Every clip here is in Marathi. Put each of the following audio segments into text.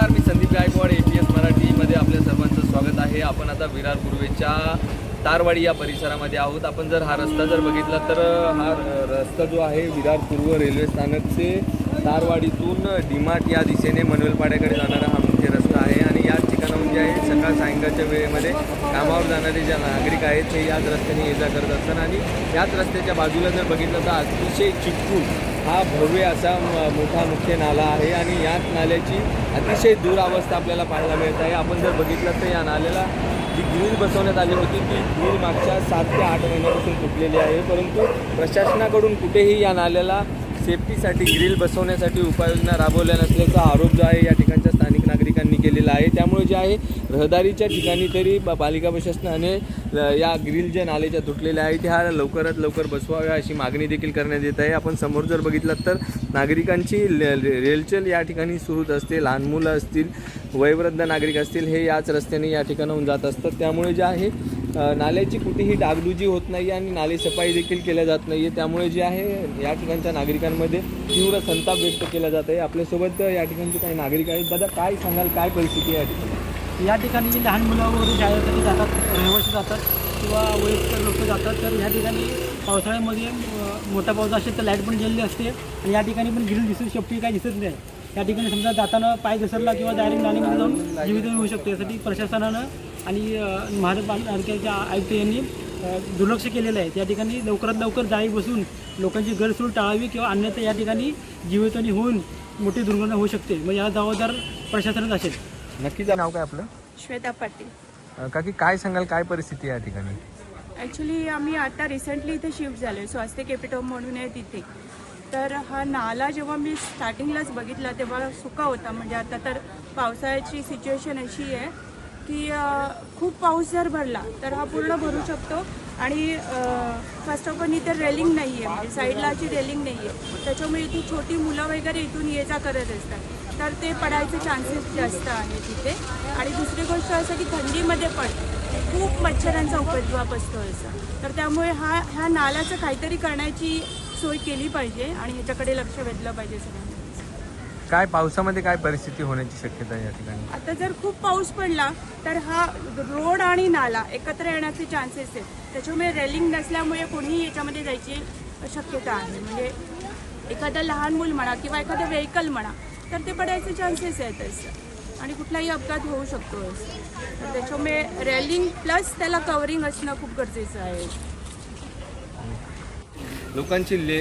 नमस्कार मी Sandeep Gaikwad A P S मराठीमध्ये आपल्या सर्वांचं स्वागत आहे. आपण आता विरार पूर्वेच्या तारवाडी या परिसरामध्ये आहोत. आपण जर हा रस्ता जर बघितला तर हा रस्ता जो आहे विरार पूर्व रेल्वे स्थानकचे तारवाडीतून डिमाट या दिशेने मनवेलपाड्याकडे जाणारा हा मुख्य रस्ता आहे. जे आहे सकाळ सायंकाळच्या वेळेमध्ये कामावर जाणारे ज्या नागरिक आहेत ते याच रस्त्याने ये जा करत असतात. आणि याच रस्त्याच्या बाजूला जर बघितलं तर अतिशय चिटकून हा भव्य असा मोठा मुख्य नाला आहे. आणि याच नाल्याची अतिशय दुरावस्था आपल्याला पाहायला मिळत आहे. आपण जर बघितलं तर या नाल्याला जी ग्रील बसवण्यात आली होती ती ग्रील मागच्या सात ते आठ महिन्यापासून तुटलेली आहे. परंतु प्रशासनाकडून कुठेही या नाल्याला सेफ्टीसाठी ग्रिल बसवण्यासाठी उपाययोजना राबवल्या नसल्याचा आरोप जो आहे या ठिकाणच्या स्थानिक नागरिकांनी केलेला आहे. त्यामुळे जे आहे रहदारीच्या ठिकाणी तरी पालिका प्रशासनाने या ग्रिल ज्या नालेच्या तुटलेल्या आहेत ह्या लवकरात लवकर बसवाव्या अशी मागणी देखील करण्यात येत आहे. आपण समोर जर बघितलं तर नागरिकांची ले- रेलचेल या ठिकाणी सुरूच असते. लहान मुलं असतील वयोवृद्ध नागरिक असतील हे याच रस्त्याने या ठिकाणाहून जात असतात. त्यामुळे जे आहे नाल्याची कुठेही डागडुजी होत नाही आणि नाले सफाई देखील केल्या जात नाही आहे त्यामुळे जे आहे या ठिकाणच्या नागरिकांमध्ये तीव्र संताप व्यक्त केला जात आहे. आपल्यासोबत या ठिकाणचे काही नागरिक आहेत. दादा काय सांगाल? काय परिस्थिती आहे या ठिकाणी? या ठिकाणी लहान मुलं वगैरे शाळेसाठी जातात रहिवासी जातात किंवा वयस्कर लोक जातात तर या ठिकाणी पावसाळ्यामध्ये मोठा पाऊस असेल तर लाइट पण गेलेली असते आणि या ठिकाणी पण गिरील दिसत शेपटी काही दिसत नाही. या ठिकाणी समजा जाताना पाय घसरला किंवा डायरेक्ट नालीमध्ये जाऊन जीवित होऊ शकते. यासाठी प्रशासनानं आणि अं, महानगरपालिकेच्या आयुक्त यांनी दुर्लक्ष केलेलं आहे. त्या ठिकाणी लवकरात लवकर जाळी बसून लोकांची गैरसोय टाळावी किंवा अन्यथा या ठिकाणी जीवितहानी होऊन मोठी दुर्घटना होऊ शकते. मग याला जबाबदार प्रशासनच असेल. नक्कीच. नाव काय आपलं? श्वेता पाटील. काकी काय सांगाल? काय परिस्थिती आहे या ठिकाणी? ॲक्च्युली आम्ही आता रिसेंटली इथे शिफ्ट झालो आहे स्वास्थ्य कॅपिटल म्हणून आहे तिथे. तर हा नाला जेव्हा मी स्टार्टिंगलाच बघितला तेव्हा सुका होता. म्हणजे आता तर पावसाळ्याची सिच्युएशन अशी आहे. की खूप पाऊस जर भरला तर हा पूर्ण भरू शकतो. आणि फर्स्ट ऑफ ऑल इथे रेलिंग नाही आहे म्हणजे साईडला अशी रेलिंग नाही आहे त्याच्यामुळे इथे छोटी मुलं वगैरे इथून ये जा करत असतात. तर ते पडायचे चान्सेस जास्त आहे तिथे आणि दुसरी गोष्ट असं की थंडीमध्ये पण खूप मच्छरांचा उपद्रव असतो असा. तर त्यामुळे हा ह्या नाल्याचं काहीतरी करण्याची सोय केली पाहिजे आणि ह्याच्याकडे लक्ष वेधलं पाहिजे सगळ्यांनी. काय पावसामध्ये काय परिस्थिती होण्याची शक्यता आहे या ठिकाणी? आता जर खूप पाऊस पडला तर हा रोड आणि नाला एकत्र येण्याचे चान्सेस आहेत. त्याच्यामुळे रेलिंग नसल्यामुळे कोणीही याच्यामध्ये जायची शक्यता आहे. म्हणजे एखादं लहान मूल म्हणा किंवा एखादं व्हेकल म्हणा तर ते पडायचे चान्सेस आहेत आणि कुठलाही अपघात होऊ शकतो. तर त्याच्यामुळे रेलिंग प्लस त्याला कवरिंग असणं खूप गरजेचं आहे. लोकांची ले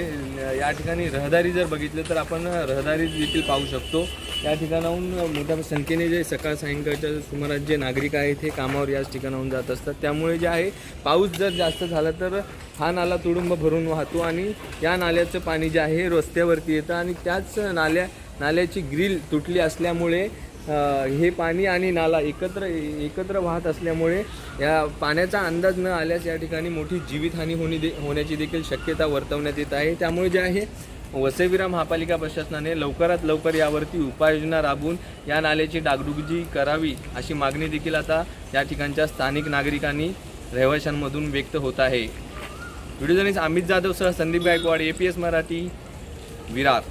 या ठिकाणी रहदारी जर बघितलं तर आपण रहदारी देखील पाहू शकतो. या ठिकाणाहून मोठ्या संख्येने जे सकाळ सायंकाळच्या सुमारास जे नागरिक आहेत हे कामावर याच ठिकाणाहून जात असतात. त्यामुळे जे आहे पाऊस जर जास्त झाला तर हा नाला तुडुंब भरून वाहतो आणि या नाल्याचं पाणी जे आहे रस्त्यावरती येतं आणि त्याच नाल्या नाल्याची ग्रिल तुटली असल्यामुळे हे पाणी आणि नाला एकत्र एकत्र वाहत असल्यामुळे या पाण्याचा अंदाज न आल्यास या ठिकाणी मोठी जीवितहानी होणे दे होण्याची देखील शक्यता वर्तवण्यात येत आहे. त्यामुळे जे आहे वसईविरा महापालिका प्रशासनाने लवकरात लवकर यावरती उपाययोजना राबवून या नाल्याची डागडुगजी करावी अशी मागणी देखील आता या ठिकाणच्या स्थानिक नागरिकांनी रहिवाशांमधून व्यक्त होत आहे. व्हिडिओ जर्नलिस्ट अमित जाधव सह Sandeep Gaikwad A P S Marathi Virar.